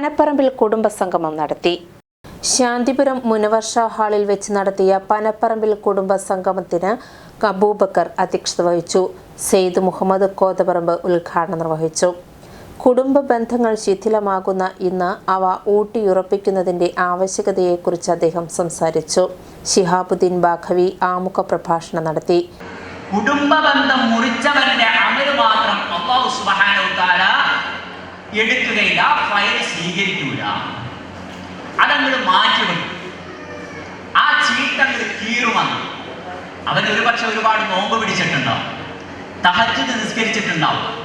പനപ്പറമ്പിൽ കുടുംബസംഗമം നടത്തി. ശാന്തിപുരം മുനവർഷ ഹാളിൽ വെച്ച് നടത്തിയ പനപ്പറമ്പിൽ കുടുംബ സംഗമത്തിന് അബൂബക്കർ അധ്യക്ഷത വഹിച്ചു. സെയ്ദ് മുഹമ്മദ് കോതപറമ്പ് ഉദ്ഘാടനം നിർവഹിച്ചു. കുടുംബ ബന്ധങ്ങൾ ശിഥിലമാകുന്ന ഇന്ന് അവ ഊട്ടിയുറപ്പിക്കുന്നതിന്റെ ആവശ്യകതയെക്കുറിച്ച് അദ്ദേഹം സംസാരിച്ചു. ഷിഹാബുദ്ദീൻ ബാഖവി ആമുഖ പ്രഭാഷണം നടത്തി. കുടുംബ ബന്ധം മുറിച്ചവന്റെ അമൽ മാത്രം എടുക്കുകയില്ല ഫയൽ സ്വീകരിക്കൂല. അതങ്ങൾ മാറ്റിവിടും. ആ ചീട്ടങ്ങൾ കീറുമെന്ന് അവൻ ഒരുപക്ഷെ ഒരുപാട് നോമ്പ് പിടിച്ചിട്ടുണ്ടാവും. തഹജ്ജുദ് നിസ്കരിച്ചിട്ടുണ്ടാവും.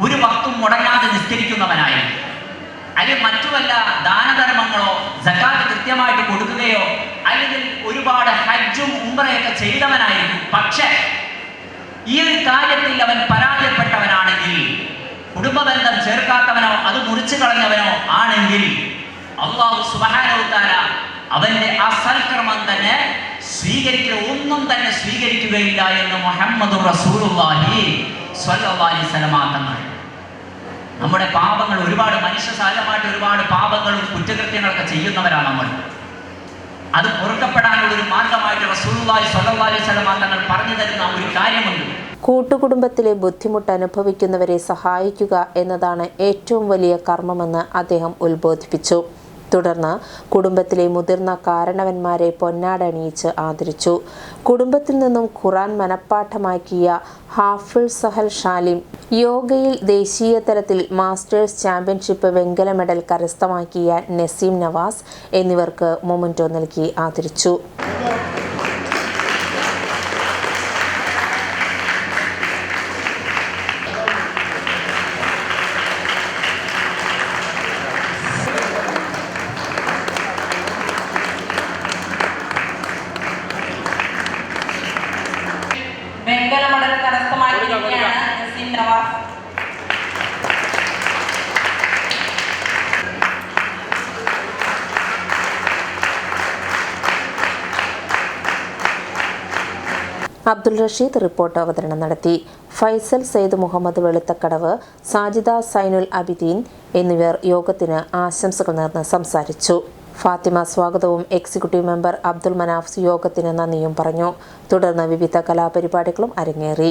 ഒരു വസ്തു മുടങ്ങാതെ നിസ്കരിക്കുന്നവനായിരുന്നു അല്ലെങ്കിൽ മറ്റു വല്ല ദാനധർമ്മങ്ങളോ സക്കാത്ത് കൃത്യമായിട്ട് കൊടുക്കുകയോ അല്ലെങ്കിൽ ഒരുപാട് ഹജ്ജും ഉംറയൊക്കെ ചെയ്തവനായിരുന്നു പക്ഷേ ഈ ഒരു കാര്യത്തിൽ അവൻ പരാജയപ്പെട്ടവനാണെങ്കിൽ മുറിച്ചു കളഞ്ഞവനോ ആണെങ്കിൽ അള്ളാഹു സുബാനവുത്താര അവന്റെ ആ സൽക്രമം തന്നെ സ്വീകരിക്കുക ഒന്നും തന്നെ സ്വീകരിക്കുകയില്ല എന്ന് മുഹമ്മദ് റസൂലുള്ളാഹി നമ്മുടെ പാപങ്ങൾ ഒരുപാട് മനുഷ്യ സാധനമായിട്ട് ഒരുപാട് പാപങ്ങളും കുറ്റകൃത്യങ്ങളൊക്കെ ചെയ്യുന്നവരാണ് നമ്മൾ. അത് പൊറുക്കപ്പെടാനുള്ള ഒരു മാർഗമായിട്ട് റസൂലുള്ളാഹി സ്വല്ലല്ലാഹി അലൈഹി തങ്ങൾ പറഞ്ഞു തരുന്ന ഒരു കാര്യമുണ്ട്. കൂട്ടുകുടുംബത്തിലെ ബുദ്ധിമുട്ട് അനുഭവിക്കുന്നവരെ സഹായിക്കുക എന്നതാണ് ഏറ്റവും വലിയ കർമ്മമെന്ന് അദ്ദേഹം ഉത്ബോധിപ്പിച്ചു. തുടർന്ന് കുടുംബത്തിലെ മുതിർന്ന കാരണവന്മാരെ പൊന്നാടണിയിച്ച് ആദരിച്ചു. കുടുംബത്തിൽ നിന്നും ഖുറാൻ മനപ്പാഠമാക്കിയ ഹാഫിൾ സഹൽ ഷാലിം യോഗയിൽ ദേശീയ തലത്തിൽ മാസ്റ്റേഴ്സ് ചാമ്പ്യൻഷിപ്പ് വെങ്കല മെഡൽ കരസ്ഥമാക്കിയ നസീം നവാസ് എന്നിവർക്ക് മൊമന്റോ നൽകി ആദരിച്ചു. വെങ്കല മെഡൽ കരസ്ഥമാക്കിയിരിക്കുകയാണ് നസീം നവാസ്. അബ്ദുൾ റഷീദ് റിപ്പോർട്ട് അവതരണം നടത്തി. ഫൈസൽ സെയ്ദ് മുഹമ്മദ് വെളുത്തക്കടവ് സാജിദ സൈനുൽ അബിദീൻ എന്നിവർ യോഗത്തിന് ആശംസകൾ നേർന്ന് സംസാരിച്ചു. ഫാത്തിമ സ്വാഗതവും എക്സിക്യൂട്ടീവ് മെമ്പർ അബ്ദുൾ മനാഫ് യോഗത്തിന് നന്ദിയും പറഞ്ഞു. തുടർന്ന് വിവിധ കലാപരിപാടികളും അരങ്ങേറി.